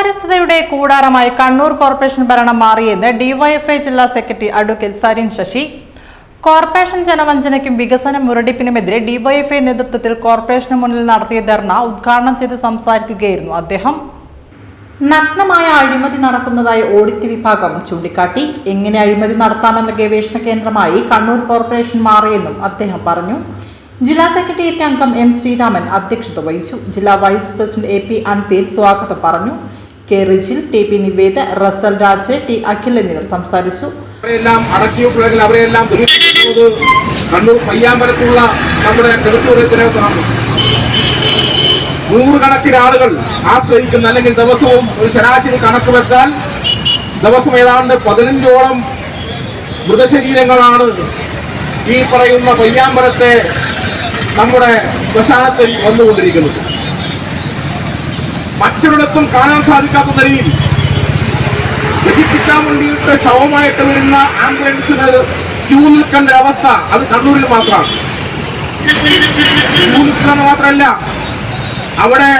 സ്വകാര്യസ്ഥതയുടെ കൂടാരമായി Kannur corporation ഭരണം മാറിയെന്ന് DYFI ജില്ലാ secretary advocate Sarin Sasi. Corporation ജനവഞ്ചനയ്ക്കും വികസന മുരടിപ്പിനുമെതിരെ ഡിവൈഎഫ്ഐ നേതൃത്വത്തിൽ കോർപ്പറേഷന് മുന്നിൽ നടത്തിയ ധർണ ഉദ്ഘാടനം ചെയ്ത് സംസാരിക്കുകയായിരുന്നു അദ്ദേഹം. നഗ്നമായ അഴിമതി നടക്കുന്നതായി ഓഡിറ്റ് വിഭാഗം ചൂണ്ടിക്കാട്ടി. എങ്ങനെ അഴിമതി നടത്താമെന്ന ഗവേഷണ കേന്ദ്രമായി കണ്ണൂർ കോർപ്പറേഷൻ മാറിയെന്നും അദ്ദേഹം പറഞ്ഞു. ജില്ലാ സെക്രട്ടേറിയറ്റ് അംഗം എം ശ്രീരാമൻ അധ്യക്ഷത വഹിച്ചു. ജില്ലാ vice president A P Anpeer സ്വാഗതം പറഞ്ഞു. K Rijil T P Niveda Rasal Raj T Akhil എന്നിവർ സംസാരിച്ചു. കണ്ണൂർ നമ്മുടെ നൂറുകണക്കിന് ആളുകൾ ആശ്രയിക്കുന്ന അല്ലെങ്കിൽ ദിവസവും ഒരു ശരാശരി കണക്ക് വെച്ചാൽ ദിവസം ഏതാണ്ട് പതിനഞ്ചോളം മൃതശരീരങ്ങളാണ് ഈ പറയുന്ന പയ്യാമ്പലത്തെ നമ്മുടെ ശ്മശാനത്തിൽ വന്നുകൊണ്ടിരിക്കുന്നത്. മറ്റൊരിടത്തും കാണാൻ സാധിക്കാത്ത നിലയിൽ രക്ഷിക്കാൻ വേണ്ടിയിട്ട് ശവമായിട്ട് വരുന്ന ആംബുലൻസിന് ക്യൂ നിൽക്കേണ്ട അവസ്ഥ അത് കണ്ണൂരിൽ മാത്രമാണ്. ക്യൂ നിൽക്കുന്നത് മാത്രമല്ല അവിടെ